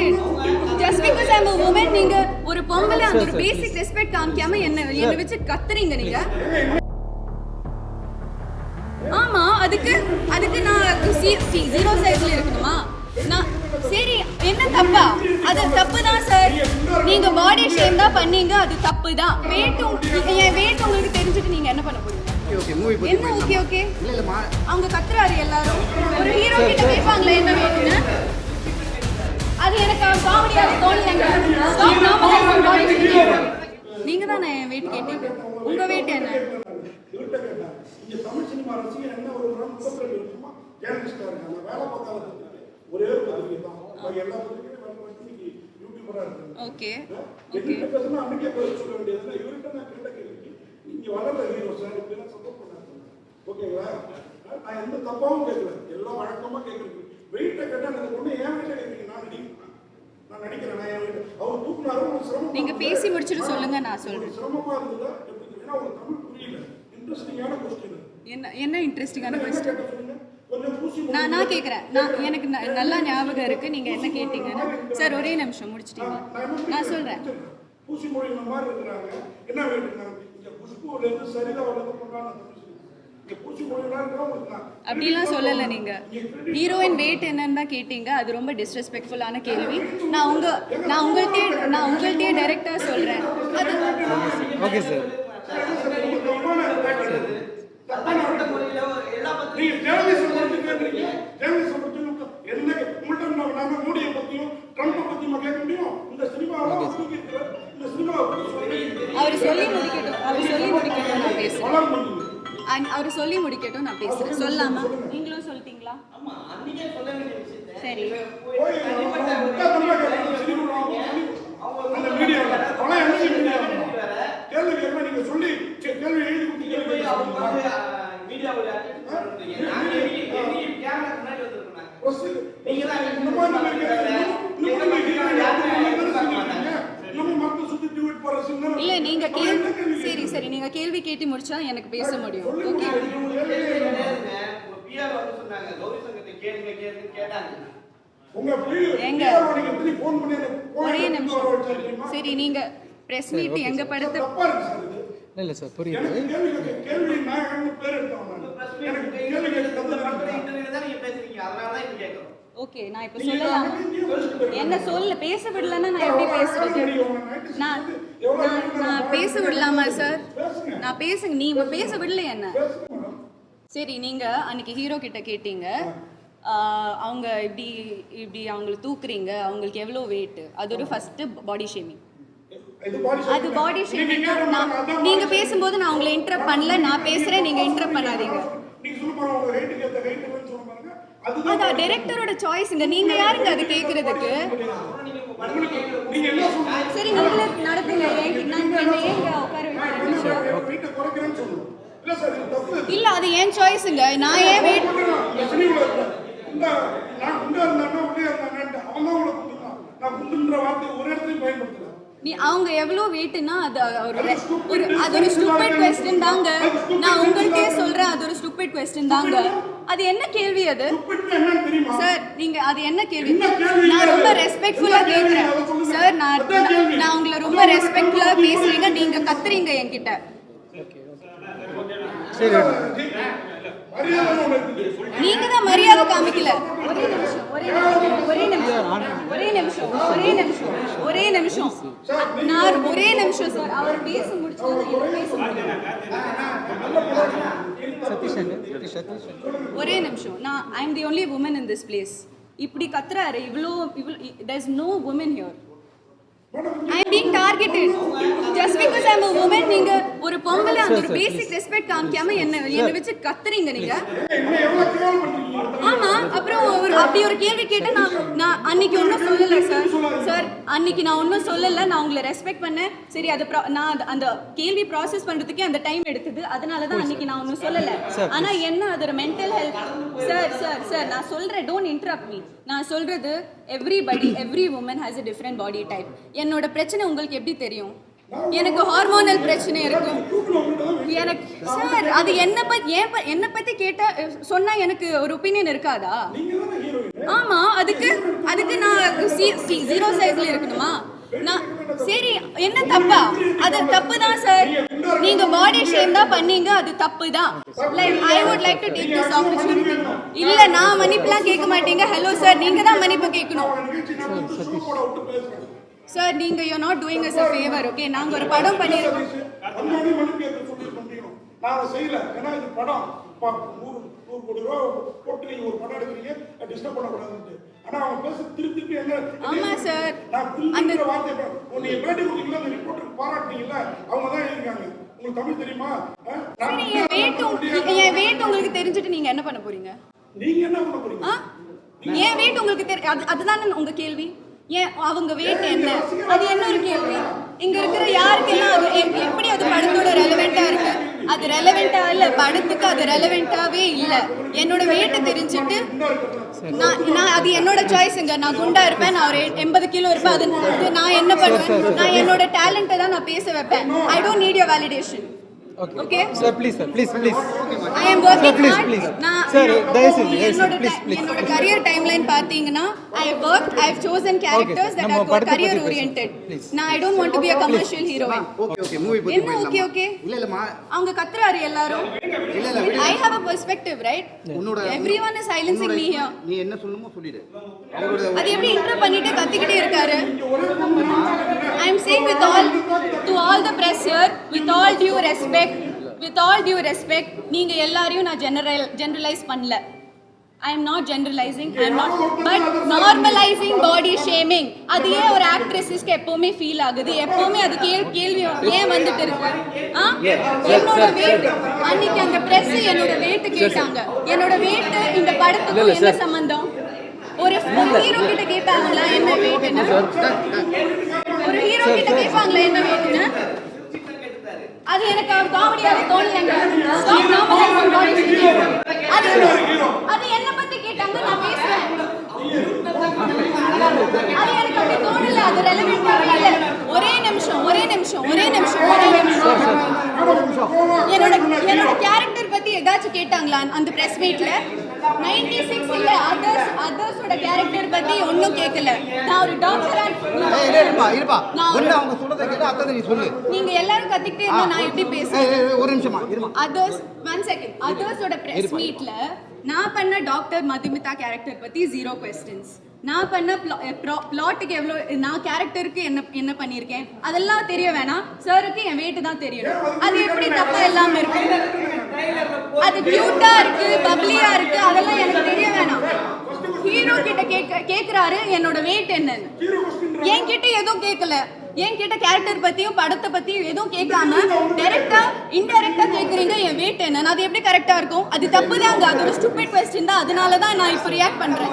Targeted just because I am a woman நீங்க ஒரு பொம்பளை அந்த ஒரு பேசிக் ரெஸ்பெக்ட் காமிக்காம என்ன என்ன வச்சு கத்துறீங்க நீங்க. ஆமா அதுக்கு அதுக்கு நான் ஜீரோ சைஸ்ல இருக்கணுமா? நான் சரி என்ன தப்பா? அது தப்பு தான் சார் நீங்க பாடி ஷேம் தான் பண்ணீங்க அது தப்பு தான் வெயிட் என் வெயிட் உங்களுக்கு தெரிஞ்சுட்டு நீங்க என்ன பண்ண போறீங்க? என்ன? ஓகே ஓகே அவங்க கத்துறாரு எல்லாரும். ஒரு ஹீரோ கிட்ட கேட்பாங்களே என்ன வேணும்னு அது எனக்கு காமெடியா shaming. நீங்க தானே வெயிட் கேட்டீங்க உங்க வெயிட் என்ன இங்க தமிழ் சினிமா ரசிகர் என்ன ஒரு முப்பத்தி ரெண்டு வருஷமா ஜேர்னலிஸ்டா இருக்காங்க வேலை பார்க்காத ஒரே ஒரு பத்திரிகை தான் பாக்கி எல்லா பத்திரிகையும் வேலை பார்த்து இன்னைக்கு யூடியூபரா இருக்காங்க ஓகே என்கிட்ட பேசினா அன்னைக்கே பதில் சொல்ல இவர்கிட்ட நான் கேட்ட கேள்விக்கு நீங்க வளர்ற ஹீரோ சார் இப்படிலாம் சப்போர்ட் பண்ணாங்க ஓகேங்களா நான் எந்த தப்பாவும் கேட்கல. எல்லாம் வழக்கமா கேட்கறது வெயிட்ட கேட்டா எனக்கு பொண்ணு ஏன் கேட்குறீங்க நான் நடிக்கிறேன் நான் நடிக்கிறேன் நான் என் வீட்டு அவர் தூக்குனாரு உங்களுக்கு சிரமம் நீங்க பேசி முடிச்சிட்டு சொல்லுங்க நான் சொல்றேன். உங்களுக்கு சிரமமா இருந்ததா. எப்படி ஏன்னா உங்களுக்கு தமிழ் புரியல. இன்ட்ரெஸ்டிங்கான கொஸ்டின் என்ன என்ன இன்ட்ரெஸ்டிங்கான கொஸ்டின் நான் நான் கேட்குறேன் நான் எனக்கு நல்லா ஞாபகம் இருக்கு. நீங்க என்ன கேட்டீங்கன்னு. சார் ஒரே நிமிஷம் முடிச்சிட்டீங்க நான் பூசி மாதிரி இருக்கிறாங்க. என்ன வேண்டியிருக்காங்க இங்க குஷ்புல இருந்து சரிதா வளர்ந்து கொண்டாங்க இங்க பூசி மொழியெல்லாம் இருக்கிறவங்களுக்கு நான் அப்படிலாம் சொல்லல நீங்க. ஹீரோயின் வெயிட் என்னன்னு தான் கேட்டீங்க. அது ரொம்ப டிஸ்ரெஸ்பெக்ட்ஃபுல்லான கேள்வி. நான் உங்க நான் உங்கள்கிட்டயே நான் உங்கள்கிட்டயே டைரக்டா சொல்றேன். அது ஓகே சார். நீங்க அவர் சொல்லி முடிக்கட்டும் நான் பேசுறேன் சொல்லாமா நீங்களும் சொல்லிட்டீங்களா சரி போய் உட்கார்ந்தோம்னா இல்ல நீங்க கேள்வி சரி சரி நீங்க கேள்வி கேட்டு முடிச்சா எனக்கு பேச முடியும். ஓகே? எங்க? ஒரே நிமிஷம்? சரி நீங்க பிரஸ் மீட் எங்க படத்தை. இல்ல சார் புரியுது. கேள்வி ஓகே நான் இப்ப சொல்லலாம். என்ன சொல்ல பேச விடலன்னா நான் எப்படி பேசுறது? நான் நான் பேச விடலாமா சார் நான் பேசுங்க நீ பேச விடல என்ன? சரி நீங்க அன்னைக்கு ஹீரோ கிட்ட கேட்டீங்க. அவங்க இப்படி இப்படி அவங்கள தூக்குறீங்க. அவங்களுக்கு எவ்வளோ வெயிட் அது ஒரு ஃபர்ஸ்ட் பாடி ஷேமிங் அது. பாடி ஷேமிங் நான் மாதிரி அதான் நீங்க body பேசும்போது நான் உங்களை இன்டரப்ட் பண்ணல. நான் பேசுறேன். நீங்க இன்டரப்ட் பண்ணாதீங்க. அதான் டைரக்டரோட சாய்ஸ்ங்க நீங்க யாருங்க அது கேக்குறதுக்கு? சரி நீங்களே நடத்துங்க. ஏங்க உட்கார. இல்ல அது ஏன் சாய்ஸுங்க நான் ஏன் வெயிட் நீ அவங்க எவ்வளோ வெயிட்னா அது ஒரு ஒரு அது ஒரு ஸ்டூபிட் கொஸ்டின் தாங்க. நான் உங்கள்கிட்டயே சொல்றேன் அது ஒரு ஸ்டூபிட் கொஸ்டின் தாங்க. அது என்ன கேள்வி அது? சார் நீங்க அது என்ன கேள்வி? நான் ரொம்ப. ரெஸ்பெக்ட்ஃபுல்லா கேக்குறேன். சார் நான். நான் உங்களை ரொம்ப ரெஸ்பெக்ட்ஃபுல்லா பேசுறீங்க. நீங்க கத்துறீங்க என்கிட்ட. நீங்க தான் மரியாதை காமிக்கல. ஒரே நிமிஷம் ஒரே நிமிஷம் ஒரே நிமிஷம் ஒரே நிமிஷம் ஒரே நிமிஷம் நான் ஒரே நிமிஷம் சார் அவர் பேச முடிச்சா பேச முடியும்? ஒரே நிமிஷம். நான் I am the only woman in this place இப்படி கத்துறாரு இவ்வளோ இவ்வளோ there is no woman here I being targeted just because I am a woman நீங்க ஒரு பொம்பளை அந்த ஒரு பேசிக் ரெஸ்பெக்ட் காமிக்காம என்ன என்ன வச்சு கத்துறீங்க நீங்க? ஆமா அப்புறம் ஒரு அப்படி ஒரு கேள்வி கேட்டு நான் நான் அன்னைக்கு ஒன்றும் சொல்லல சார் சார் அன்னைக்கு நான் ஒன்றும் சொல்லல நான் உங்களை ரெஸ்பெக்ட் பண்ணேன். சரி அது நான் அந்த கேள்வி ப்ராசஸ் பண்றதுக்கே அந்த டைம் எடுத்தது. அதனால தான் அன்னைக்கு நான் ஒன்றும் சொல்லல. ஆனா என்ன அது ஒரு mental health sir sir sir நான் சொல்றேன் டோன்ட் இன்டரப்ட் மீ நான் சொல்றது everybody every woman has a different body type என்னோட பிரச்சனை உங்களுக்கு எப்படி தெரியும்? எனக்கு ஹார்மோனல் பிரச்சனை இருக்கும். எனக்கு சார் அது என்ன பத்தி ஏன் ப- என்ன பத்தி கேட்டா சொன்னா எனக்கு ஒரு ஒப்பீனியன் இருக்காதா? ஆமாம் ஆமா அதுக்கு அதுக்கு நான் ஜீரோ சைஸ்ல இருக்கணுமா? நான் சரி என்ன தப்பா? அது தப்பு தான் சார் நீங்க பாடி ஷேம் தான் பண்ணீங்க அது தப்பு தான் like I would like to take this opportunity இல்ல நான் மன்னிப்புலாம் கேட்க மாட்டீங்க. ஹலோ சார் நீங்க தான் மன்னிப்பு கேட்கணும். சார் நீங்க you not doing us a favour okay நாங்க ஒரு படம் பண்ணிருக்கோம். நான் செய்யல ஏன்னா இது படம் நூறு நூறு கோடி ரூபா போட்டு நீங்க ஒரு படம் எடுக்கிறீங்க டிஸ்டர்ப் பண்ணக்கூடாதுன்ட்டு ஆனா அவங்க பேச திருப்பி திருப்பி என்ன ஆமா சார். அந்த- வார்த்தை நீங்க பேட்டி கொடுத்தீங்களா அந்த ரிப்போர்ட்டருக்கு பாராட்டினீங்களா அவங்க தான் எழுதிருக்காங்க உங்களுக்கு தமிழ் தெரியுமா என் வெயிட் உங்களுக்கு தெரிஞ்சுட்டு நீங்க என்ன பண்ண போறீங்க? நீங்க என்ன பண்ண போறீங்க? என் வெயிட் உங்களுக்கு தெரி அது அதுதானே உங்க கேள்வி? ஏன் அவங்க வெயிட் என்ன? அது என்ன ஒரு கேள்வி? இங்க இருக்கிற யாருக்கெல்லாம் அது? எப்படி அது படத்தோட ரெலவெண்டா இருக்கு? அது ரெலவெண்டா இல்ல படத்துக்கு அது ரெலவெண்டாவே இல்ல. என்னோட வெயிட் தெரிஞ்சுட்டு நான் நான் அது என்னோட சாய்ஸுங்க நான் குண்டா இருப்பேன் நான் ஒரு எண்பது கிலோ இருப்பேன். அது அது நான் என்ன பண்ணுவேன்? நான் என்னோட டேலண்ட்டை தான் நான் பேச வைப்பேன். I don't need your validation okay sir please sir please please I am working please, hard please. நான் Sir, தயவு செஞ்சு, தயவு செஞ்சு, என்னோட please, ti- please. என்னோட கரியர் டைம்லைன் பாத்தீங்கன்னா I work I have chosen characters that are career Please. நான் I don't want to be a commercial heroine okay okay movie பத்தி என்ன ஓகே ஓகே இல்ல இல்லம்மா அவங்க கத்துறாரு எல்லாரும். இல்ல இல்ல. I have a perspective right? உன்னோட everyone is silencing me here. நீ என்ன சொல்லணுமோ சொல்லிடு. அது எப்படி இன்டர் பண்ணிட்டு கத்திக்கிட்டே இருக்காரு? I am saying with all to all the press here with all due respect with all due respect நீங்க எல்லாரையும் நான் ஜெனரல் ஜெனரலைஸ் பண்ணல. I am not generalising I am not but normalising body shaming அது ஏன் ஒரு ஆக்ட்ரஸஸ்க்கு எப்பவுமே feel ஆகுது? எப்பவுமே அது கேள் கேள்வி ஏன் வந்துட்டு இருக்கு? ஆ? என்னோட வெயிட் அன்னைக்கு அந்த பிரஸ் என்னோட வெயிட் கேட்டாங்க. என்னோட வெயிட் இந்த படத்துக்கு என்ன சம்பந்தம்? ஒரு ஹீரோ கிட்ட கேட்பாங்களா என்ன வெயிட்னு ஒரு ஹீரோ கிட்ட கேட்பாங்களா? என்ன வெயிட்னு அது எனக்கு காமெடியாவே தோணலங்க. அது அது என்ன பத்தி கேட்டாங்க நான் பேசுறேன். அது எனக்கு அப்படி தோணல அது ரெலவெண்டாவே இல்ல. ஒரே நிமிஷம் ஒரே நிமிஷம் ஒரே நிமிஷம் ஒரே நிமிஷம். என்னோட என்னோட கேரக்டர் பத்தி ஏதாச்சும் கேட்டாங்களா அந்த பிரஸ் மீட்ல 96 இல்ல அதர்ஸ் அதர்ஸோட கேரக்டர் பத்தி ஒண்ணும் கேட்கல நான் ஒரு டாக்டரா ஏய், இரு, இருப்பா இருப்பா. நான் ஒண்ணு அவங்க சொல்றதை கேட்டு அத்தனை நீ சொல்லு. நீங்க எல்லாரும் கத்திக்கிட்டே இருந்தா நான் எப்படி பேசுவேன் ஏய், ஏய், ஒரு நிமிஷமா இருமா. அதர்ஸ் ஒன் செகண்ட் அதர்ஸோட பிரஸ் மீட்ல நான் பண்ண டாக்டர் மதுமிதா கேரக்டர் பத்தி ஜீரோ கொஸ்டின்ஸ் நான் பண்ண பிளாட்டுக்கு எவ்வளோ நான் கேரக்டருக்கு என்ன என்ன பண்ணியிருக்கேன்? அதெல்லாம் தெரிய வேணாம். சாருக்கு என் வெயிட் தான் தெரியணும். அது எப்படி தப்பா இல்லாம இருக்கு அது கியூட்டா இருக்கு பப்ளியா இருக்கு அதெல்லாம் எனக்கு தெரிய வேணாம். ஹீரோ கிட்ட கேட்க கேக்குறாரு என்னோட வெயிட் என்னன்னு. என்கிட்ட எதுவும் கேட்கல என்கிட்ட கேரக்டர் பத்தியும் படத்தை பத்தியும் எதுவும் கேட்காம டைரக்டா இன்டைரக்டா கேக்குறீங்க என் வெயிட் என்ன அது எப்படி கரெக்டா இருக்கும்? அது தப்பு தாங்க அது ஒரு ஸ்டூபிட் கொஸ்டின் தான். அதனால தான் நான் இப்போ ரியாக்ட் பண்றேன்?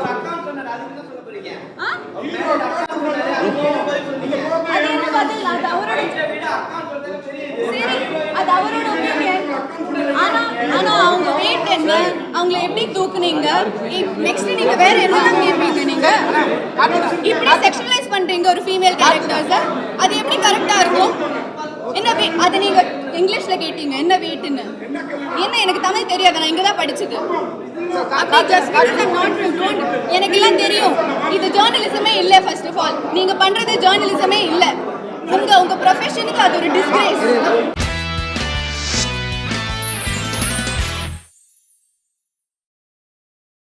அது என்ன பதில். அது அவரோட சரி அது அவரோட ஒப்பீனியன் ஆனா ஆனா அவங்க வெயிட் என்ன? அவங்கள எப்படி தூக்குனீங்க? நெக்ஸ்ட் நீங்க வேற என்னலாம் கேட்பீங்க நீங்க இப்படி செக்ஷுவலைஸ் பண்றீங்க ஒரு ஃபீமேல் கேரக்டர்ஸ் அது எப்படி கரெக்டா இருக்கும்? என்ன weight? அது நீங்க இங்கிலீஷ்ல கேட்டீங்க என்ன வெயிட்னு என்ன எனக்கு தமிழ் தெரியாது நான் இங்க தான் படிச்சது. அப்படி just எனக்கு எல்லாம் தெரியும். இது ஜேர்னலிசமே இல்லை ஃபர்ஸ்ட் ஆஃப் ஆல் நீங்க பண்றது ஜேர்னலிசமே இல்லை. உங்க உங்க ப்ரொஃபஷனுக்கு அது ஒரு டிஸ்கிரேஸ்